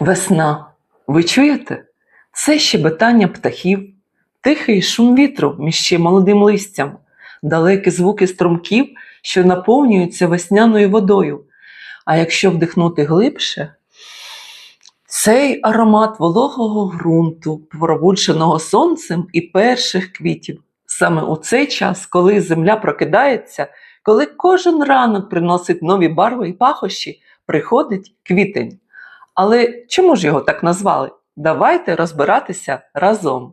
Весна. Ви чуєте? Це щебетання птахів, тихий шум вітру між ще молодим листям, далекі звуки струмків, що наповнюються весняною водою. А якщо вдихнути глибше, цей аромат вологого ґрунту, пробудженого сонцем і перших квітів. Саме у цей час, коли земля прокидається, коли кожен ранок приносить нові барви і пахощі, приходить квітень. Але чому ж його так назвали? Давайте розбиратися разом.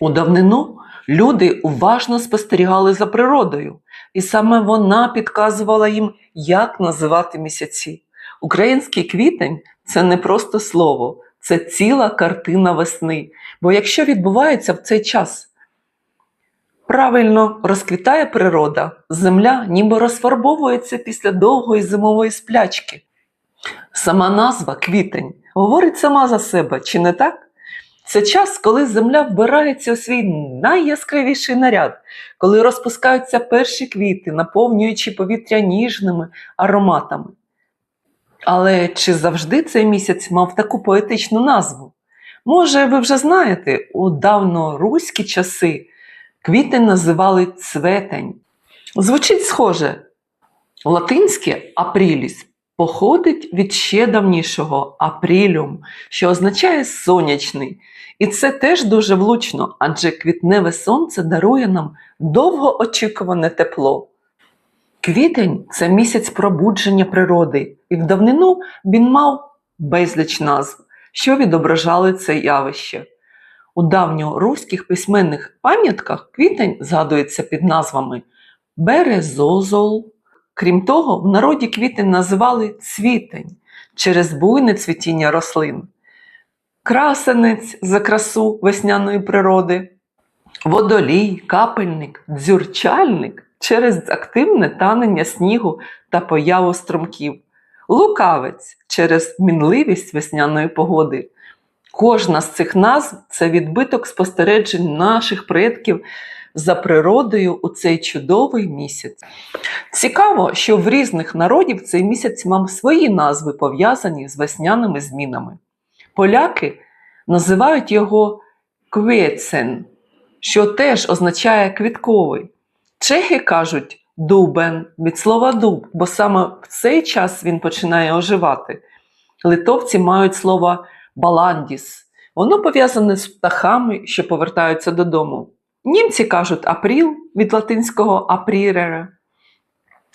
У давнину люди уважно спостерігали за природою, і саме вона підказувала їм, як називати місяці. Український квітень це не просто слово, це ціла картина весни. Бо якщо відбувається в цей час, правильно розквітає природа, земля ніби розфарбовується після довгої зимової сплячки. Сама назва квітень говорить сама за себе, чи не так? Це час, коли земля вбирається у свій найяскравіший наряд, коли розпускаються перші квіти, наповнюючи повітря ніжними ароматами. Але чи завжди цей місяць мав таку поетичну назву? Може, ви вже знаєте, у давноруські часи квітень називали цветень. Звучить схоже. Латинське апріліс походить від ще давнішого апрілюм, що означає сонячний. І це теж дуже влучно, адже квітневе сонце дарує нам довгоочікуване тепло. Квітень це місяць пробудження природи, і в давнину він мав безліч назв, що відображали це явище. У давньоруських письменних пам'ятках квітень згадується під назвами Березозол. Крім того, в народі квітень називали цвітень через буйне цвітіння рослин, красенець за красу весняної природи, водолій, капельник, дзюрчальник через активне танення снігу та появу струмків, лукавець через мінливість весняної погоди. Кожна з цих назв це відбиток спостережень наших предків за природою у цей чудовий місяць. Цікаво, що в різних народів цей місяць мав свої назви, пов'язані з весняними змінами. Поляки називають його квєцен, що теж означає квітковий. Чехи кажуть дубен від слова дуб, бо саме в цей час він починає оживати. Литовці мають слово баландіс. Воно пов'язане з птахами, що повертаються додому. Німці кажуть апріл від латинського апрірера,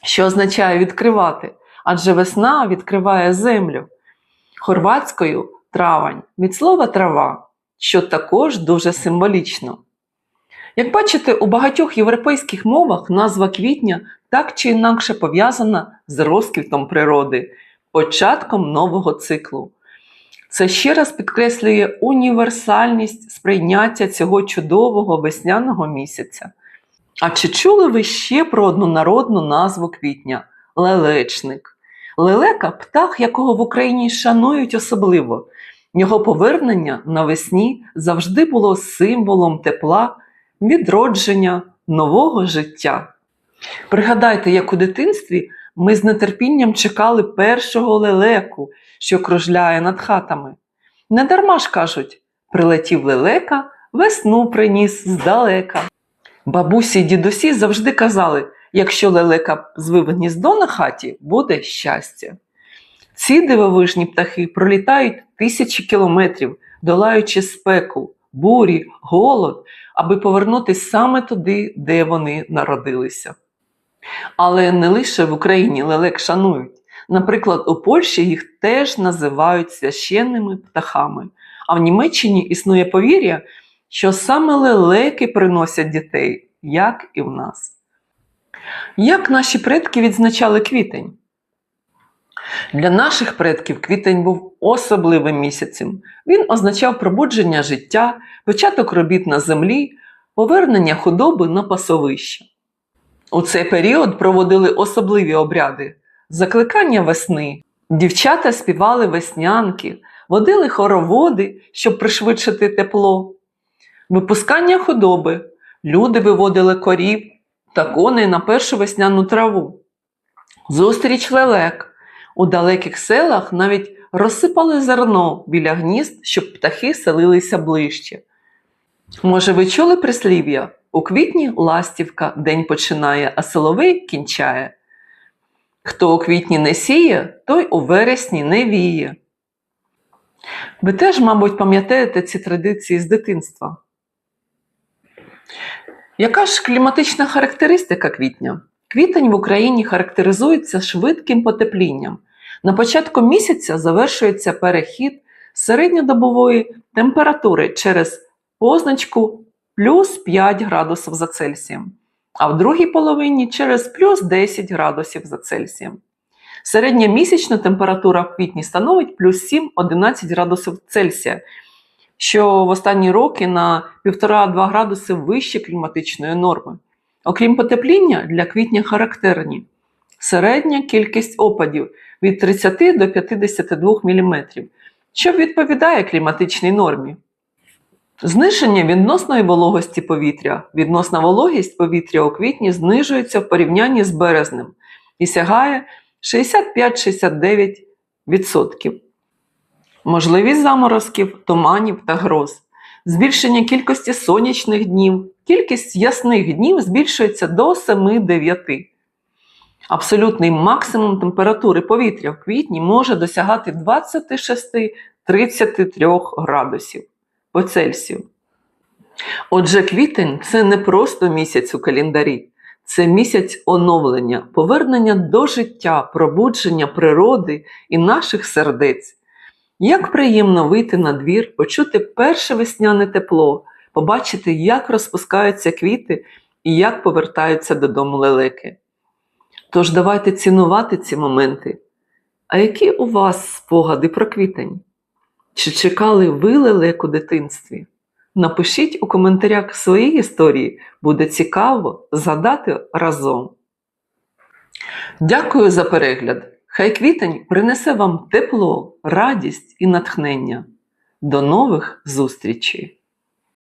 що означає відкривати, адже весна відкриває землю. Хорватською травань від слова трава, що також дуже символічно. Як бачите, у багатьох європейських мовах назва квітня так чи інакше пов'язана з розквітом природи, початком нового циклу. Це ще раз підкреслює універсальність сприйняття цього чудового весняного місяця. А чи чули ви ще про одну назву квітня лелечник? Лелека птах, якого в Україні шанують особливо. Його повернення навесні завжди було символом тепла, відродження нового життя. Пригадайте, як у дитинстві ми з нетерпінням чекали першого лелеку, що кружляє над хатами. Недарма ж кажуть, прилетів лелека, весну приніс здалека. Бабусі й дідусі завжди казали, якщо лелека звив гніздо на хаті, буде щастя. Ці дивовижні птахи пролітають тисячі кілометрів, долаючи спеку, бурі, голод, аби повернутися саме туди, де вони народилися. Але не лише в Україні лелек шанують. Наприклад, у Польщі їх теж називають священними птахами. А в Німеччині існує повір'я, що саме лелеки приносять дітей, як і в нас. Як наші предки відзначали квітень? Для наших предків квітень був особливим місяцем. Він означав пробудження життя, початок робіт на землі, повернення худоби на пасовище. У цей період проводили особливі обряди, закликання весни. Дівчата співали веснянки, водили хороводи, щоб пришвидшити тепло, випускання худоби. Люди виводили корів та коней на першу весняну траву. Зустріч лелек. У далеких селах навіть розсипали зерно біля гнізд, щоб птахи селилися ближче. Може, ви чули прислів'я? У квітні ластівка день починає, а силовий кінчає. Хто у квітні не сіє, той у вересні не віє. Ви теж, мабуть, пам'ятаєте ці традиції з дитинства. Яка ж кліматична характеристика квітня? Квітень в Україні характеризується швидким потеплінням. На початку місяця завершується перехід середньодобової температури через позначку плюс 5 градусів за Цельсієм, а в другій половині через плюс 10 градусів за Цельсієм. Середня місячна температура в квітні становить плюс 7-11 градусів Цельсія, що в останні роки на 1,5-2 градуси вище кліматичної норми. Окрім потепління, для квітня характерні середня кількість опадів від 30 до 52 мм, що відповідає кліматичній нормі. Зниження відносної вологості повітря. Відносна вологість повітря у квітні знижується в порівнянні з березнем і сягає 65-69%. Можливість заморозків, туманів та гроз. Збільшення кількості сонячних днів, кількість ясних днів збільшується до 7-9. Абсолютний максимум температури повітря в квітні може досягати 26-33 градусів по Цельсію. Отже, квітень це не просто місяць у календарі, це місяць оновлення, повернення до життя, пробудження природи і наших сердець. Як приємно вийти на двір, почути перше весняне тепло, побачити, як розпускаються квіти і як повертаються додому лелеки. Тож давайте цінувати ці моменти. А які у вас спогади про квітень? Чи чекали ви лелек у дитинстві? Напишіть у коментарях свої історії, буде цікаво згадати разом. Дякую за перегляд! Хай квітень принесе вам тепло, радість і натхнення. До нових зустрічей!